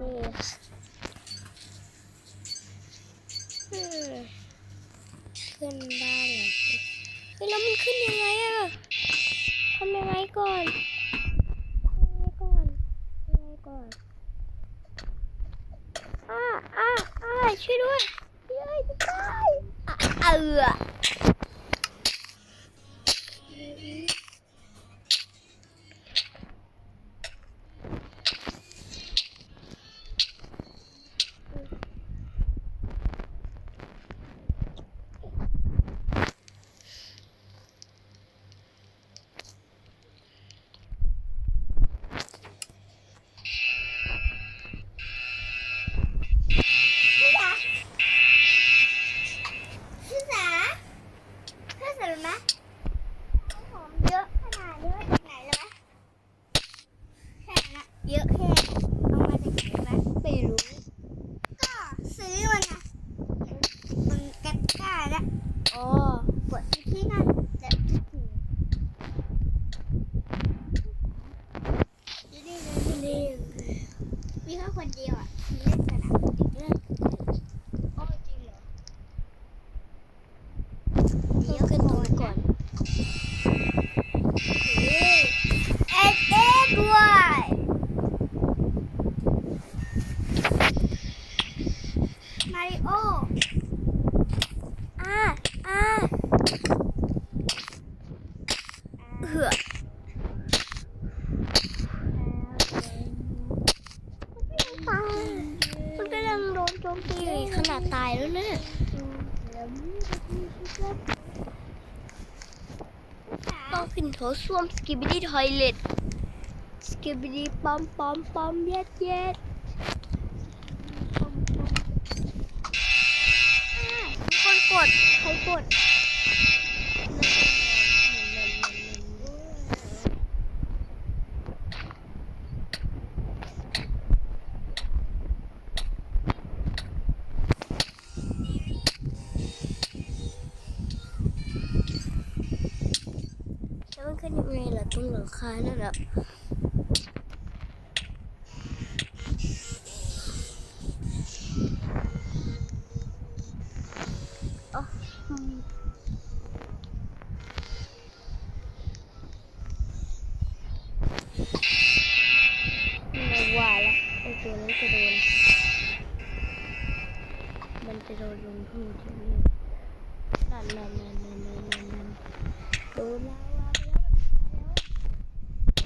นี่ขึ้นบ้านเฮ้ยแล้วมันขึ้นยังไงอะทำยังไงก่อนยังไงก่อนยังไงก่อนอ้าอ้าอ้าช่วยด้วยเย้ยจะตายอะเออ กดที่นั่นแต่ถือดูดิดูดิ นี่ มีแค่คนเดียวอะที่เล่นสนามเด็กเล่น โอ้จริงเหรอ เดี๋ยว ขึ้นตรงนี้ก่อน เอ้ยเอ็ดเอ็ดด้วยมาริโอ อ่าอ่าเหือตายมันกำลังโดนโจม ตาตายแล้วเนี่ยต้องขึ้นโถส้วมสกิบิดี้ทอยเล็ตสกิบิดี้ปอมปอมปอมเย็ดเย็ดมีคนกดใครกด ขึ้นยังไงล่ะตรงหลังคานั่นแหละไม่ว่าละไอตัวนั้นจะโดน มันจะโดนลงโทษใช่ไหมนั่นนั่นนั่นนั่นนั่นนั่นนั่นโดนลาวาไปแล้วมันแล้ว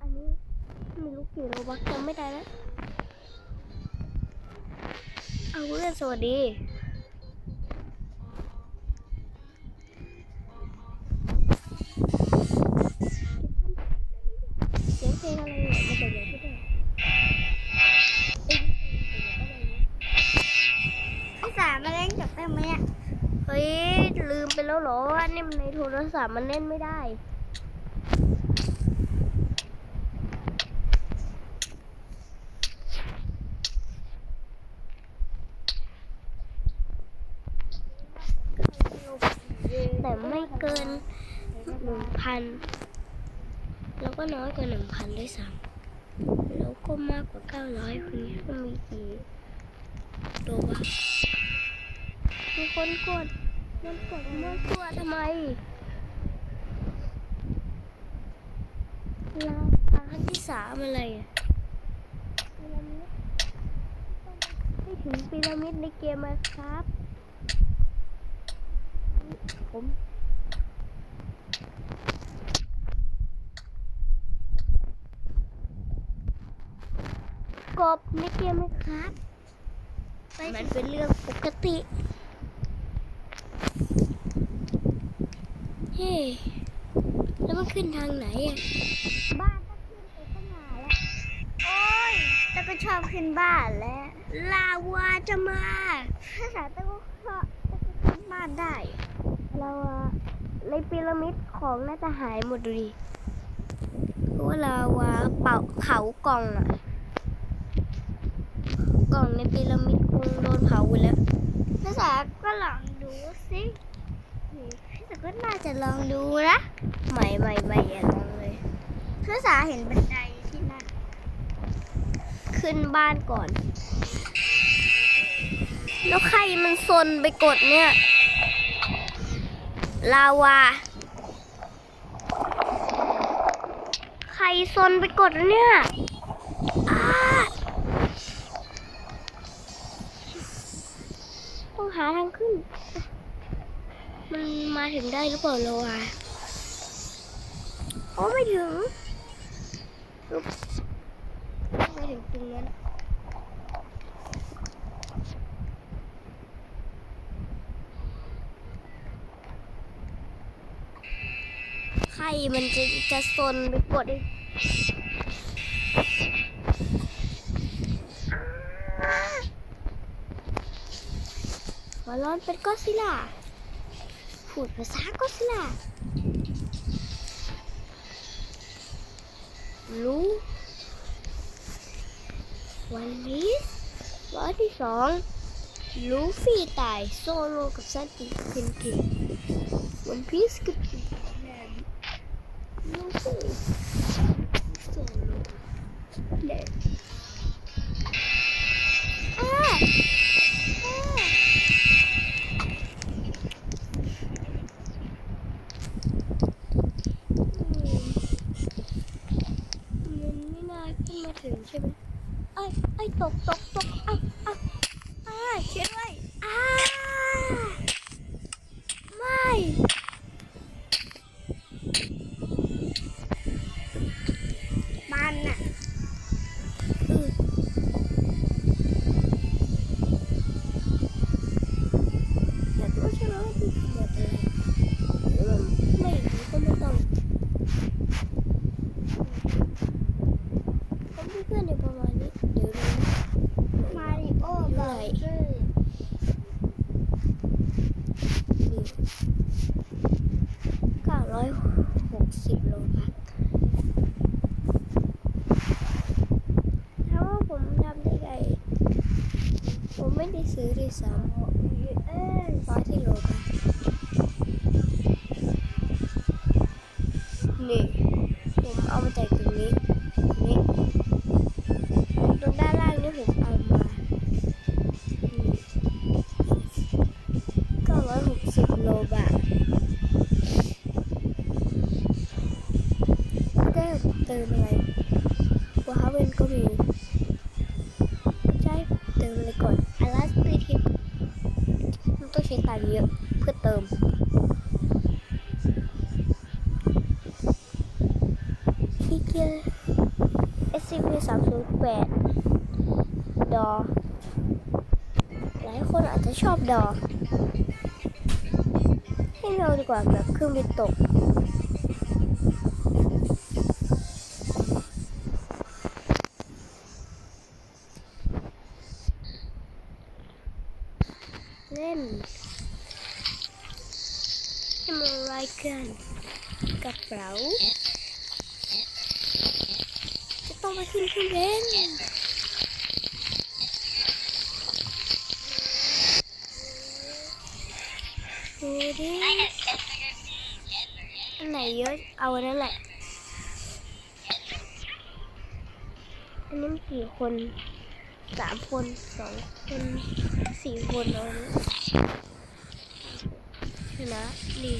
อันนี้ไม่รู้กี่โลบักจำไม่ได้แล้ว เอาเพื่อนส วัสดี เสียงเพลงอะไรเนี่ยมาจากไหนก็ได้เอ้ยพี่สามาเล่นกับแม่ไหมอะเฮ้ย ลืมไปแล้วเหรอว่านี่มันในโทรศัพท์มันเล่นไม่ได้ แต่ไม่เกินหนึ่งพันแล้ กว่าหนึ่งพันด้วยซ้ำแล้วก็มากกว่าเก้าร้อยคนนี้ก็มีกี่ตัววะมีคนกดมันกดมั่วตัวทำไมลาตาขั้นที่สามอะไรอะพีระมิดไม่ถึงพีระมิดในเกมไหมครับผม กบในเกมไหมครับ มันเป็นเรื่องปกติเฮ้แล้วมันขึ้นทางไหนอะบ้านก็ขึ้นไปตั้งนานแล้วโอ้ยแต่ก็ชอบขึ้นบ้านแล้วลาวาจะมาภาษาตะกุชอบตะกุขึ้นบ้านได้ลาวาในพีระมิดของน่าจะหายหมดดูดิเพราะว่าลาวาเป่าเขากล่องอะ กล่องในพีระมิดคงโดนเผาแล้วภาษาก็ลองดูสิภาษาก็น่าจะลองดูนะใหม่ใหม่ใหม่อย่าลองเลยภาษาเห็นบันไดที่นั่นขึ้นบ้านก่อน แล้วใครมันซนไปกดเนี่ย ลาวา ใครซนไปกดเนี่ย ขึ้น มันมาถึงได้หรือเปล่าลาวาโอ้ไม่ถึงอุ๊บไม่ถึงตรงนั้นใครมันจะจะซนไปกดไอ้ หัวร้อนเป็นก็อดซิล่าพูดภาษาก็อดซิล่ารู้วันนี้ร้อยที่สองลูฟี่ตายโซโลกับซันติเป็นเกมวันพีซกับลูฟี่โซโลเด็ดอ่า ไม่ได้ซื้อด้วยซ้ำเอ้ยร้อยที่โลบัตนี่ผมเอามาจาก เยอะเพื่อเติม อีเกีย SCP 308ดอ หลายคนอาจจะชอบดอ ให้เราดีกว่าแบบเครื่องบินตก เล่นทำอะไร กระเป๋าจะต้องมาขึ้นเครื่องเล่นดูดิอันไหนเยอะเอาอันนั้นแหละอันนี้มีกี่คนสามคนสองคนสี่คนเอาอันนี้ชนะนี่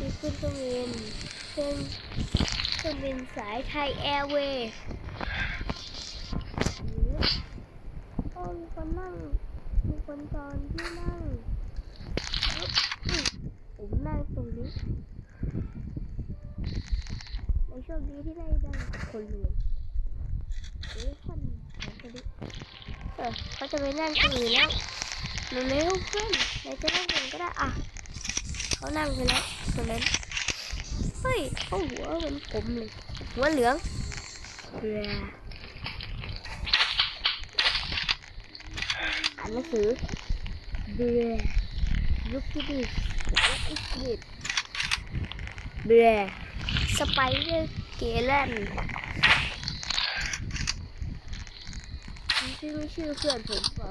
มีขึ้นเครื่องบินเครื่องเครื่องบินสายไทยแอร์เวย์ก็มีคนนั่ง มีคนตอนที่นั่งผมนั่งตรงนี้ ในโชคดีที่ได้ได้คนรวยเอ้ยคนของคนนี้เออเขาจะไปนั่งตรงอื่นแล้วเร็วๆเพื่อนไหนจะนั่งตรงก็ได้อะ เขานั่งไปแล้วตรงนั้นเฮ้ยเขาหัวเหมือนผมเลยหัวเหลืองเรืออ่านหนังสือเรือลุกที่ดิและอิสบิดเรือสไปเดอร์เกลันชื่อชื่อเพื่อนผมเปล่า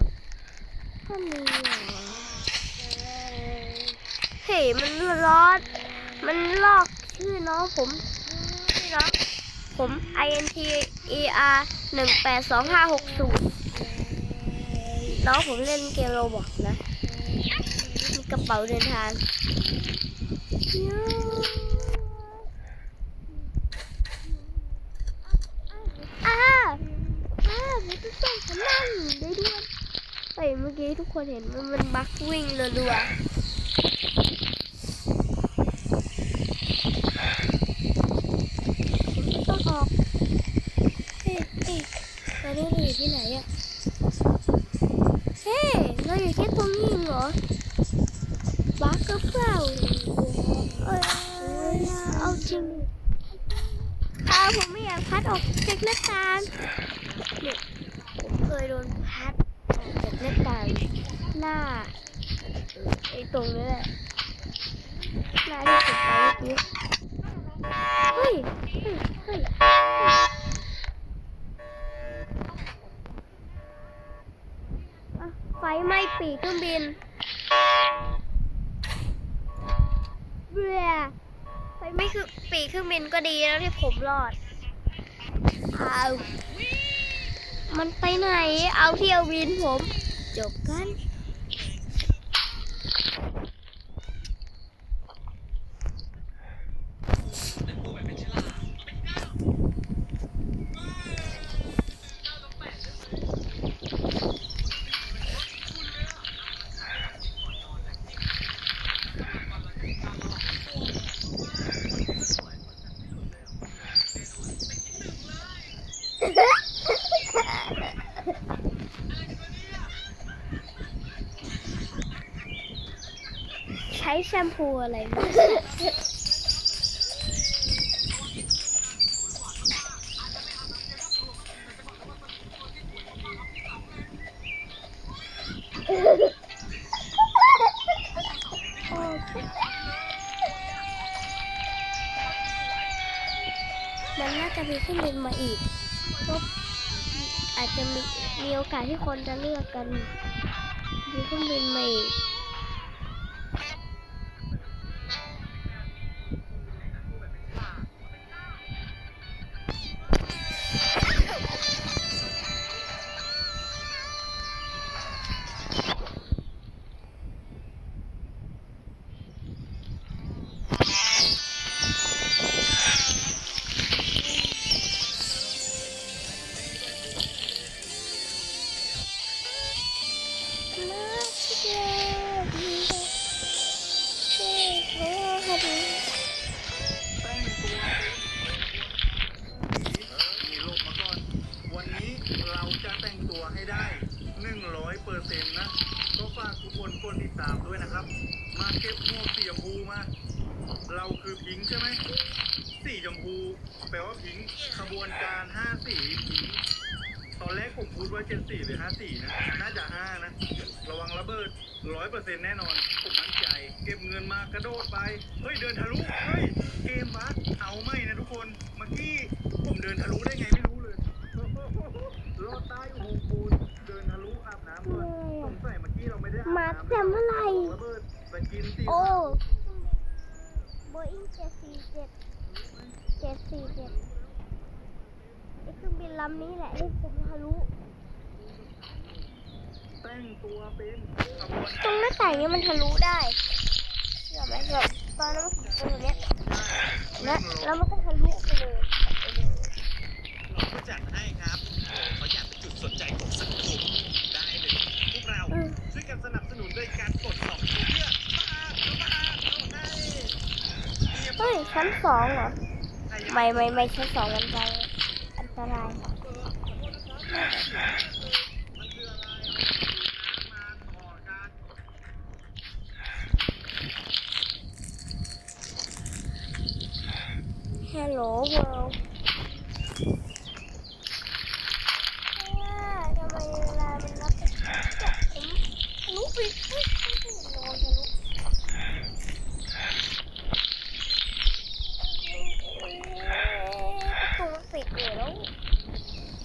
ถ้ามีเหรอ เฮ้ยมันร้อนมันลอกชื่อน้องผมชื่อน้องผม I N T E R หนึ่งแปดสองห้าหกศูนย์น้องผมเล่นเกมโรบอกนะ มีกระเป๋าเดินทางอ้าอ้าผมจะส่งพลังได้ด้วยเฮ้ยเมื่อกี้ทุกคนเห็นมันมันบักวิ่งรัวๆต้องออกเฮ้ยเฮ้ยตอนนี้เราอยู่ที่ไหนอะเฮ้ยเราอยู่แค่ตรงนี้เองเหรอ บักก็เปล่าเอ้ยเอาจริงอ้าวผมไม่อยาก พัดออกจากหน้าต่างเนี่ยผมเคยโดนพัดออกจากหน้าต่างหน้าไอ้ตรงนี้แหละหน้าที่ผมไปเมื่อกี้เฮ้ยเฮ้ยเฮ้ยไฟไหม้ปีกเครื่องบินเบื่อไปไม่คือปีกเครื่องบินก็ดีแล้วที่ผมรอด เอามันไปไหน เอาเที่ยววินผม จบกัน แชมพูอะไรมามันน่าจะมีขึ้นบินมาอีกก็อาจจะมีมีโอกาสที่คนจะเลือกกันมีเครื่องบินมาอีก เก็บหมวกสีชมพูมา เราคือพิงค์ใช่ไหม สีชมพู แปลว่าพิงค์ขบวนการ5สีพิงค์ตอนแรกผมพูดว่า7สีหรือ5สีนะ น่าจะ5นะ ระวังระเบิด100%แน่นอน ผมมั่นใจ เก็บเงินมากระโดดไป เฮ้ย เดินทะลุ เฮ้ย เกมบัสเอาไม่นะทุกคน เมื่อกี้ผมเดินทะลุได้ไงไม่รู้เลยรอดใต้อุโมงค์ปูนเดินทะลุอาบน้ำก่อนสงสัยเมื่อกี้เราไม่ได้อาบมาน้ำแต่เมื่อไหร่ระเบิดส กินสิโอ้โบอิงเจ็ดสี่เจ็ดเจ็ดสี่เจ็ดไอ้เครื่องบินลำนี้แหละที่ผมทะลุแต่งตัวเป็นขบวนตรงหน้าต่างเนี้ยมันทะลุได้เชื่อไหมแบบตอนนั้นผมตรงเนี้ยแล้วแล้วมันก็ทะลุไปเลยเราก็จัดให้ครับเขาอยากเป็นจุดสนใจของสังคมได้เลยพวกเราช่วยกันสนับสนุนด้วยการกดสองตัวเพื่อมาเอามาเอาให้ เรียบร้เฮ้อยชั้นสองเหรอใครยังไม่ไม่ไม่ชั้นสองมันไปอันตรายมันคืออะไรเอามาต่อกันฮัลโหลเวิลด์ทำไมเวลามันนับเป็นผมทะลุไปเฮ้ยโดนทะลุประตูมันปิดอยู่แล้ว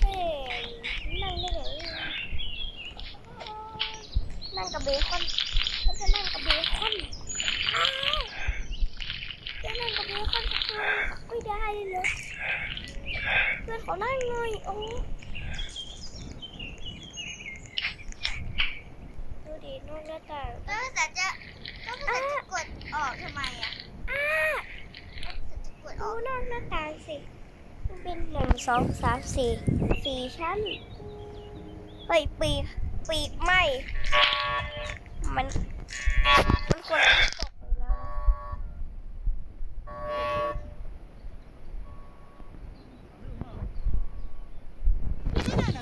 เฮ้ยนั่งได้ไง กับ เบคอนฉันจะนั่งกับเบคอนอ้าวจะนั่งกับเบคอนสักทีไม่ได้เลยเพื่อนเขานั่งหน่อยโอ้ดูดินอกหน้าต่างแล้วภาษาจะแล้วภาษาจะกดออกทำไมอะอ้าแล้วภาษาจะกดอดูอกนอกหน้าต่างสิมันเป็นหนึ่งสองสามสี่สี่ชั้นเฮ้ยปีกปีกไหม มัน มันควรจะตกเลยแล้ว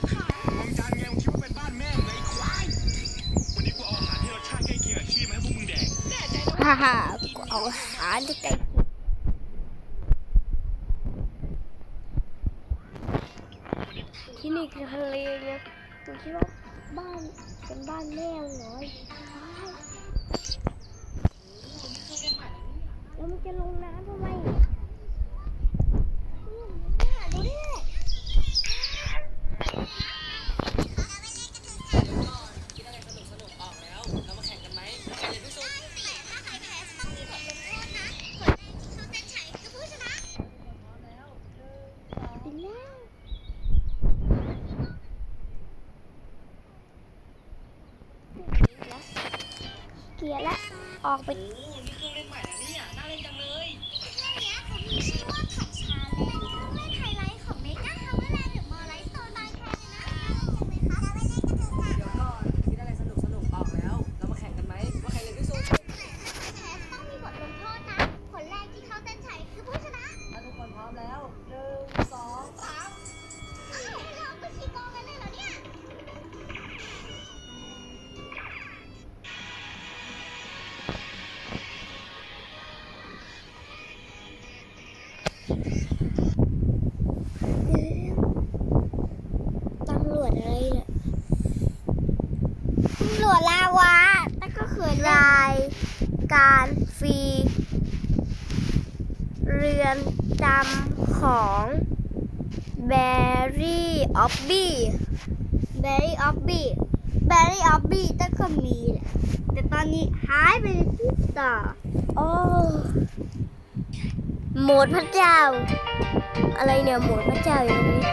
นะมึงจานไงมึงคิดว่าเป็นบ้านแม่งเลยไอ้ควาย วันนี้กูเอาอาหารที่รสชาติใกล้เคียงกับขี้มาให้พวกมึงแดก ฮ่าฮ่ากูเอาอาหารที่ใกล้กูที่นี่คือทะเลไงกูคิดว่าบ้านเป็นบ้านแม่มึงเหรอแล้วมัน จะลงน้ำทำไมเนี่ยดูดิคิดอะไรสนุกสนุกออกแล้ว การฟรี เรือนจำของแบรี่ออบบี้แบรี่ออบบี้แบรี่ออบบี้แต่ก็มีแหละแต่ตอนนี้หายไปในที่ต่อโอ้โหมดพระเจ้า อะไรเนี่ยโหมดพระเจ้าอยู่ตรงนี้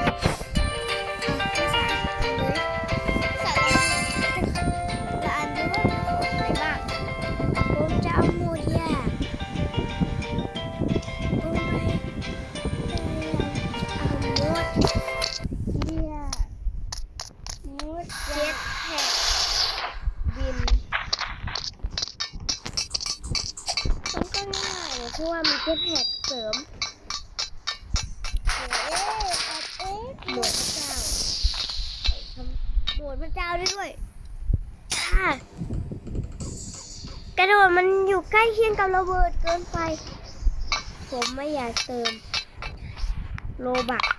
ล้เคียงกับระเบิดเกินไป ผมไม่อยากเติม โลบัก